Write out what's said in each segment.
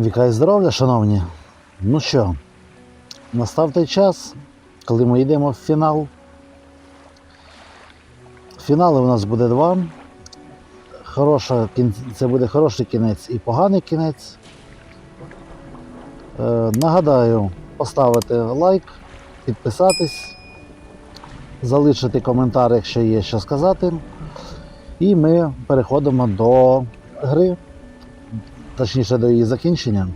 Віка і здоров'я, шановні. Ну що, настав той час, коли ми йдемо в фінал. Фіналу у нас буде два. Хороша, це буде хороший кінець і поганий кінець. Е, нагадаю, поставити лайк, підписатись, залишити коментар, якщо є що сказати. І ми переходимо до гри, точніше до її закінчення.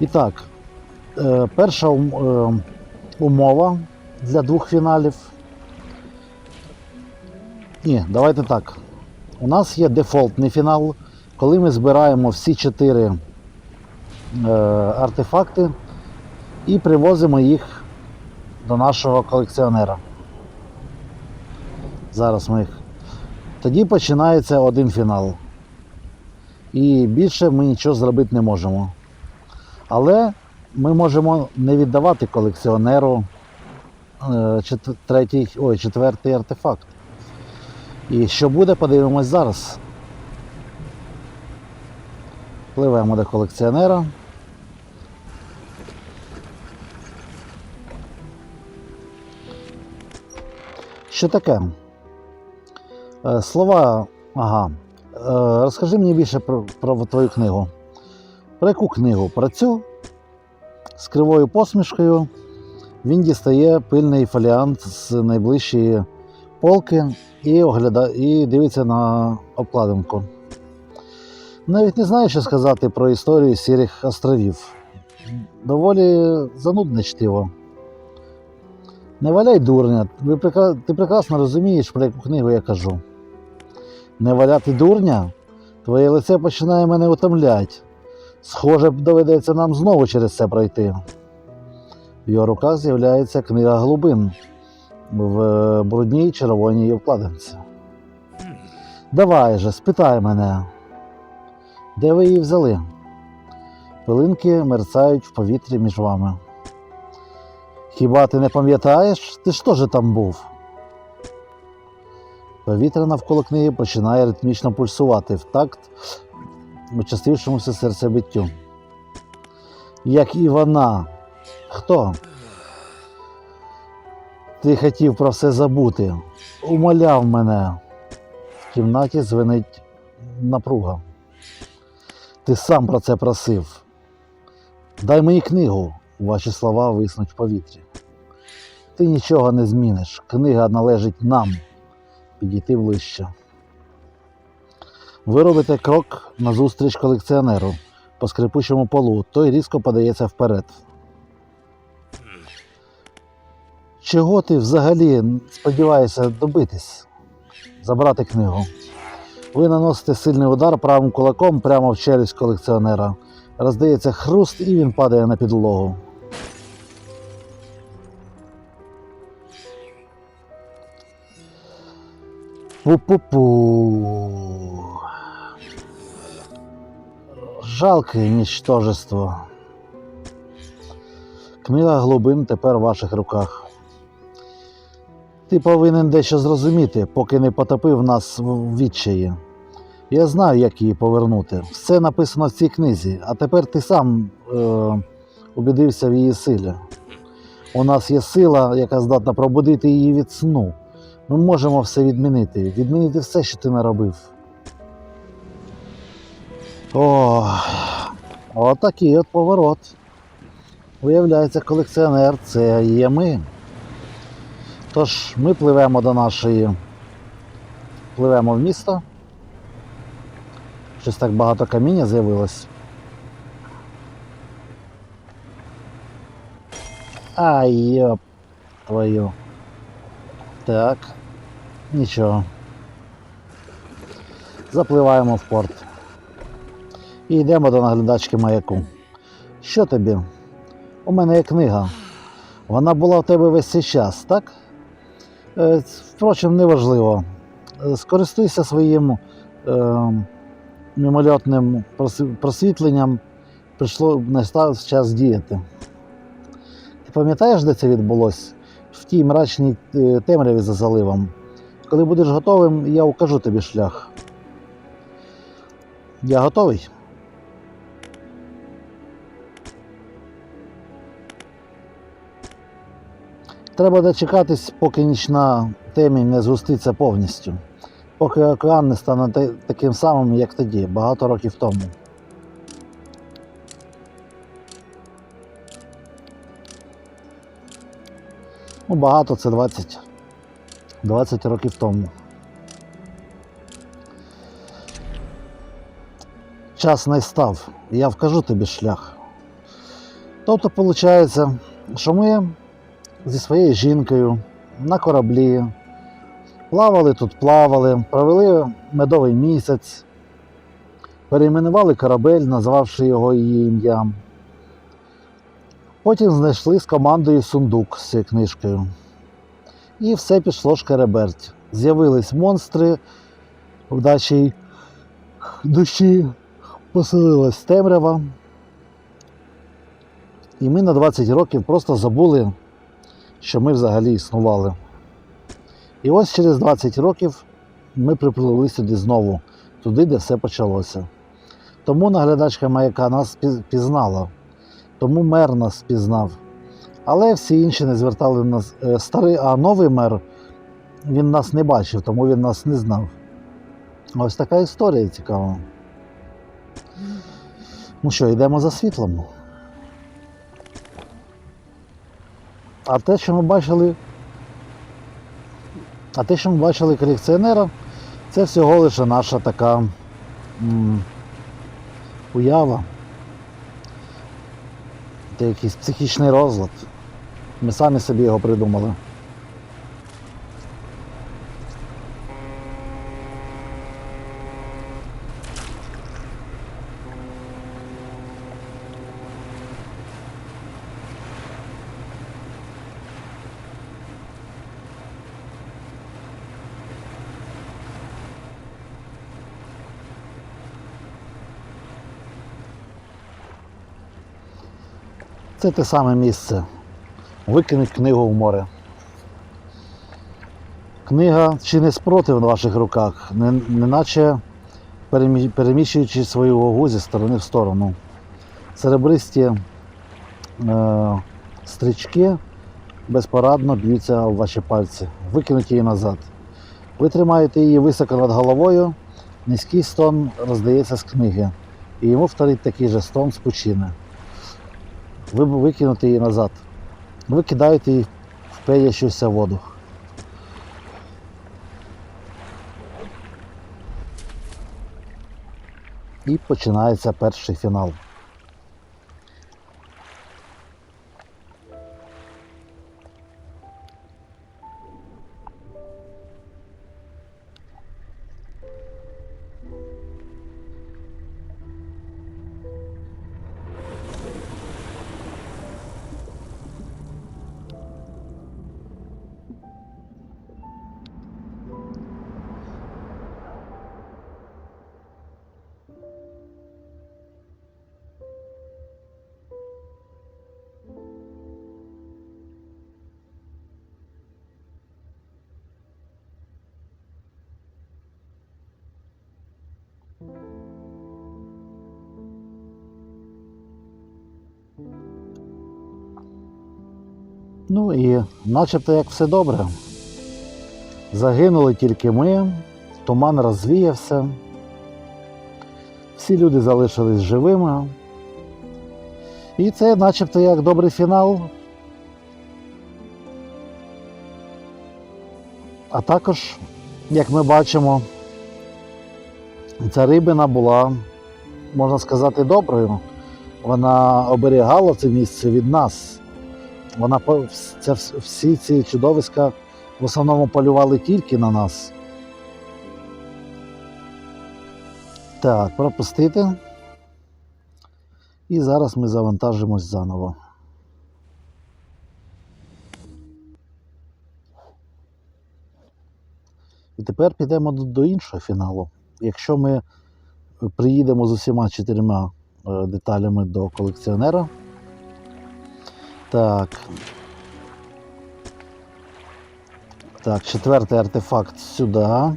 І так, е, перша е, умова для двох фіналів. Ні, давайте так. У нас є дефолтний фінал, коли ми збираємо всі чотири е, артефакти і привозимо їх до нашого колекціонера. Зараз ми їх. Тоді починається один фінал. І більше ми нічого зробити не можемо. Але ми можемо не віддавати колекціонеру е, третій, ой, четвертий артефакт. І що буде, подивимось зараз. Пливемо до колекціонера. Що таке? Е, Слова. Ага. Е, Розкажи мені більше про, про твою книгу. Про яку книгу? Про цю з кривою посмішкою він дістає пильний фоліант з найближчої полки і, огляда... і дивиться на обкладинку. Навіть не знаю, що сказати про історію сірих островів. Доволі занудне чтиво. Не валяй дурня, ти прекрасно розумієш, про яку книгу я кажу. Не валяти дурня? Твоє лице починає мене утомляти. Схоже, доведеться нам знову через це пройти. В його руках з'являється книга глибин в е, брудній червоній обкладинці. Давай же, спитай мене, де ви її взяли? Пилинки мерцають в повітрі між вами. Хіба ти не пам'ятаєш? Ти ж теж там був. Повітря навколо книги починає ритмічно пульсувати в такт участившомуся серцебиттю. Як і вона. Хто? Ти хотів про все забути. Умоляв мене. В кімнаті звенить напруга. Ти сам про це просив. Дай мені книгу. Ваші слова виснуть в повітрі. Ти нічого не зміниш. Книга належить нам. Підійти ближче. Ви робите крок назустріч колекціонеру по скрипучому полу. Той різко подається вперед. Чого ти взагалі сподіваєшся добитись? Забрати книгу. Ви наносите сильний удар правим кулаком прямо в челюсть колекціонера. Роздається хруст і він падає на підлогу. Пу-пу-пу. Жалке нічтожество. Книга глибин тепер в ваших руках. Ти повинен дещо зрозуміти, поки не потопив нас в відчаї. Я знаю, як її повернути. Все написано в цій книзі, а тепер ти сам е, убідився в її силі. У нас є сила, яка здатна пробудити її від сну. Ми можемо все відмінити. Відмінити все, що ти наробив. О, отакий от поворот. Виявляється, колекціонер це є ми. Тож ми пливемо до нашої. Пливемо в місто. Щось так багато каміння з'явилось. Ай, йоп твою. Так. Нічого. Запливаємо в порт. І йдемо до наглядачки маяку. Що тобі? У мене є книга. Вона була в тебе весь цей час, так? Е, Впрочем, неважливо. Е, Скористуйся своїм е, мимольотним просвітленням. Прийшло настав час діяти. Ти пам'ятаєш, де це відбулося? В тій мрачній е, темряві за заливом. Коли будеш готовим, я укажу тобі шлях. Я готовий. Треба дочекатись, поки нічна темінь не згуститься повністю, поки океан не стане таким самим, як тоді, багато років тому. Ну, Багато це 20. 20 років тому. Час настав, і я вкажу тобі шлях. Тобто, виходить, що ми зі своєю жінкою на кораблі плавали тут, плавали, провели медовий місяць, перейменували корабель, назвавши його її ім'ям. Потім знайшли з командою сундук з цією книжкою. І все пішло шкереберть. З'явились монстри в дачі душі, поселилась темрява. І ми на 20 років просто забули, що ми взагалі існували. І ось через 20 років ми припливли сюди знову, туди, де все почалося. Тому наглядачка маяка нас піз- пізнала, тому мер нас пізнав. Але всі інші не звертали на нас. е, Старий, а новий мер він нас не бачив, тому він нас не знав. Ось така історія цікава. Ну що, йдемо за світлом. А те, що ми бачили. А те, що ми бачили колекціонера, це всього лише наша така м, уява. Це якийсь психічний розлад. Ми самі собі його придумали. Це те саме місце. Викинуть книгу в море. Книга чи не спротив на ваших руках, не, неначе перемі- переміщуючи свою вагу зі сторони в сторону. Серебристі е, стрічки безпорадно б'ються в ваші пальці. Викинуть її назад. Ви тримаєте її високо над головою, низький стон роздається з книги, і йому вторить такий же стон з пучини. Ви б викинете її назад. Ви кидаєте її в пенящуюся воду. І починається перший фінал. Ну і начебто як все добре. Загинули тільки ми, туман розвіявся, всі люди залишились живими. І це начебто як добрий фінал. А також, як ми бачимо, ця рибина була, можна сказати, доброю. Вона оберігала це місце від нас. Вона це, всі ці чудовиська в основному полювали тільки на нас. Так, пропустити. І зараз ми завантажимось заново. І тепер підемо до, іншого фіналу. Якщо ми приїдемо з усіма чотирма е, деталями до колекціонера. Так. Так, четвертий артефакт сюда.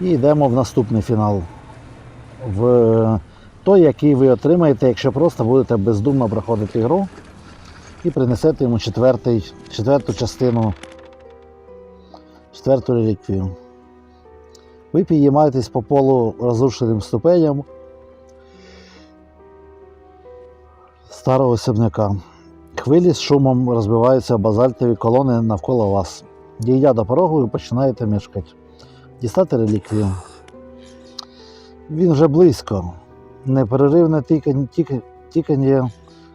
І йдемо в наступний фінал в е, той, який ви отримаєте, якщо просто будете бездумно проходити гру і принесете йому четвертий, четверту частину, четверту реліквію. Ви підіймаєтесь по полу розрушеним ступеням старого особняка. Хвилі з шумом розбиваються базальтові колони навколо вас. Дійдя до порогу, ви починаєте мешкати. Дістати реліквію. Він вже близько. Непереривне тікання, тік-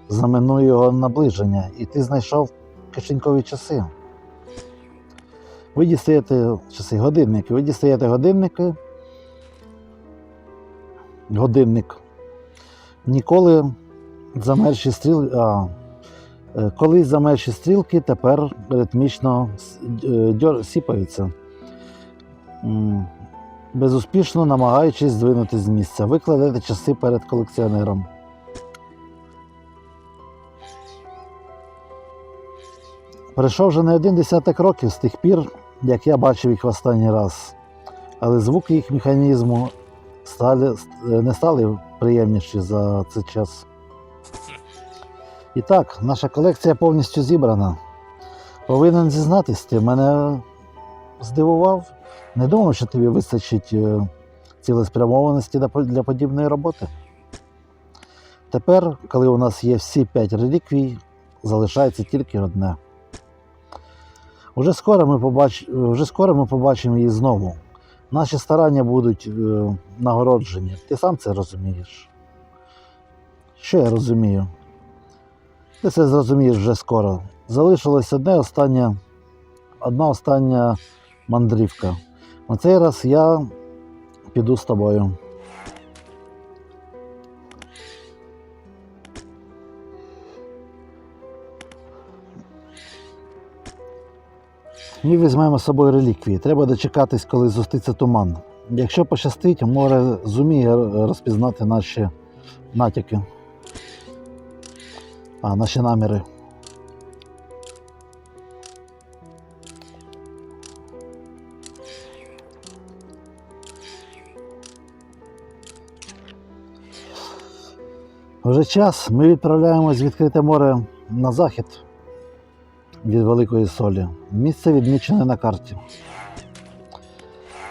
знаменує його наближення, і ти знайшов кишенькові часи. Ви дістаєте часи, годинники. Ви дістаєте годинники. Годинник. Ніколи замерші стріли. А, е, колись замерші стрілки тепер ритмічно сіпаються. Безуспішно намагаючись здвинути з місця. Ви кладете часи перед колекціонером. Пройшов вже не один десяток років з тих пір, як я бачив їх в останній раз, але звуки їх механізму стали, не стали приємніші за цей час. І так, наша колекція повністю зібрана. Повинен зізнатись, ти мене здивував. Не думав, що тобі вистачить е, цілеспрямованості для подібної роботи. Тепер, коли у нас є всі п'ять реліквій, залишається тільки одне. Уже скоро ми, побач... Вже скоро ми побачимо її знову. Наші старання будуть е, нагороджені. Ти сам це розумієш. Що я розумію? Ти це зрозумієш вже скоро. Залишилось одне останнє, одна остання мандрівка. На цей раз я піду з тобою. Ми візьмемо з собою реліквії. Треба дочекатись, коли зустриться туман. Якщо пощастить, море зуміє розпізнати наші натяки. А, наші наміри. Вже час. Ми відправляємось в відкрите море на захід від Великої Солі. Місце відмічене на карті.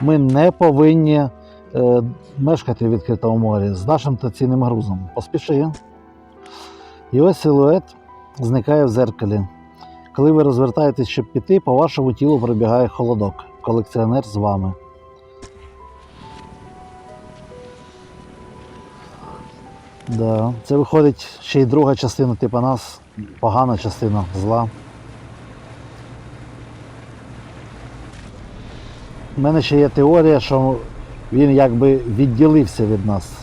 Ми не повинні е, мешкати в відкритому морі з нашим таційним грузом. Поспіши. Ось силует зникає в зеркалі. Коли ви розвертаєтесь, щоб піти, по вашому тілу пробігає холодок. Колекціонер з вами. Да. Це виходить ще й друга частина, типу нас, погана частина зла. У мене ще є теорія, що він якби відділився від нас.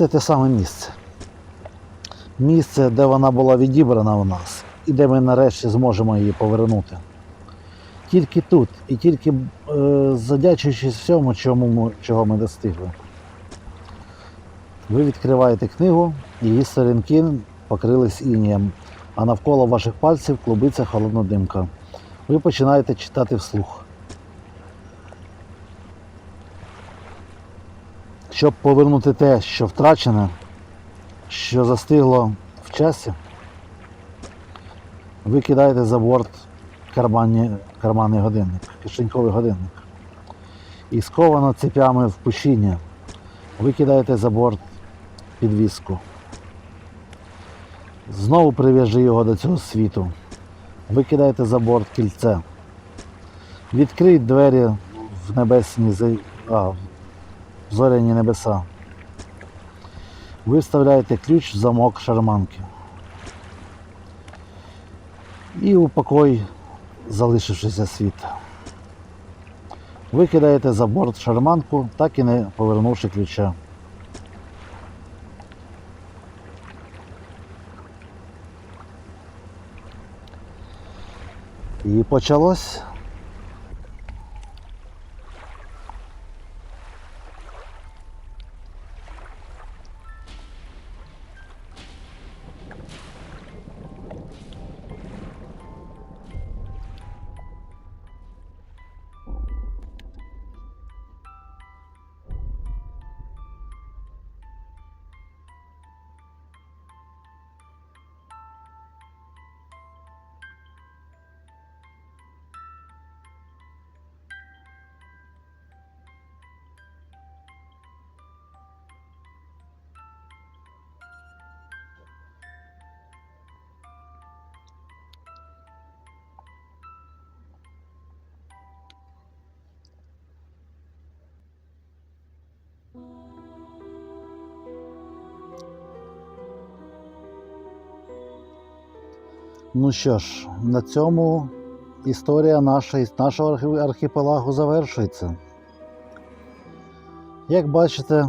Це те саме місце. Місце, де вона була відібрана у нас, і де ми нарешті зможемо її повернути. Тільки тут, і тільки е, задячуючись всьому, чому ми, чого ми достигли. Ви відкриваєте книгу, її сторінки покрились інієм, а навколо ваших пальців клубиться холодна димка. Ви починаєте читати вслух. Щоб повернути те, що втрачене, що застигло в часі, ви кидаєте за борт карманні, карманний годинник, кишеньковий годинник. І сковано цепями в пущині, ви кидаєте за борт підвіску. Знову прив'яжи його до цього світу. Ви кидаєте за борт кільце. Відкрий двері в небесні а, зоряні небеса. Виставляєте ключ в замок шарманки. І у покой, залишившися світ. Викидаєте за борт шарманку, так і не повернувши ключа. І почалось. Ну що ж, на цьому історія наша, нашого архіпелагу завершується. Як бачите,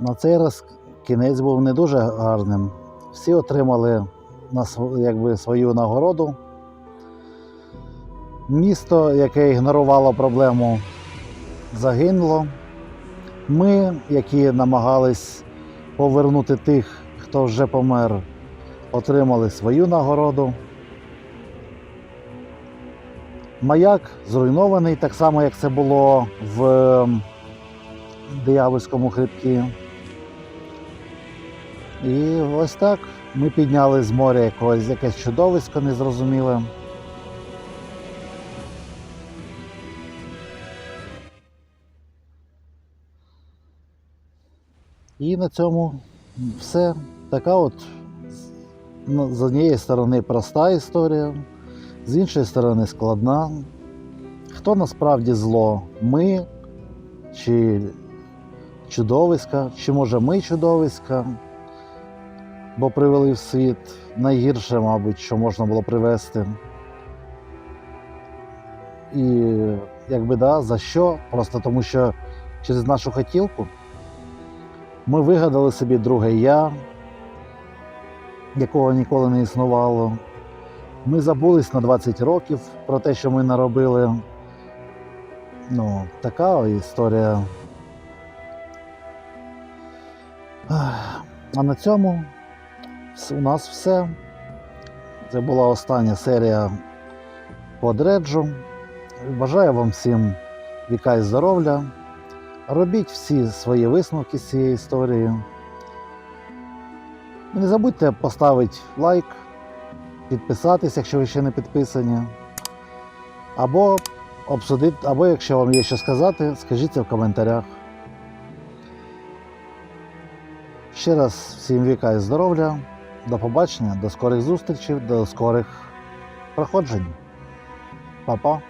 на цей раз кінець був не дуже гарним. Всі отримали якби, свою нагороду. Місто, яке ігнорувало проблему, загинуло. Ми, які намагались повернути тих, хто вже помер, отримали свою нагороду. Маяк зруйнований, так само, як це було в Диявольському хребті. І ось так ми підняли з моря якогось якесь чудовисько незрозуміле. І на цьому все. Така от ну, з однієї сторони проста історія, з іншої сторони складна. Хто насправді зло? Ми чи чудовиська, чи може ми чудовиська, бо привели в світ найгірше, мабуть, що можна було привести. І якби да, за що? Просто тому що через нашу хотілку ми вигадали собі друге я, якого ніколи не існувало. Ми забулись на 20 років про те, що ми наробили. Ну, така історія. А на цьому у нас все. Це була остання серія по дреджу. Бажаю вам всім віка і здоров'я. Робіть всі свої висновки з цієї історії. Не забудьте поставити лайк, підписатись, якщо ви ще не підписані. Або обсудити, або якщо вам є що сказати, скажіть це в коментарях. Ще раз всім віка і здоров'я. До побачення, до скорих зустрічей, до скорих проходжень. Па-па.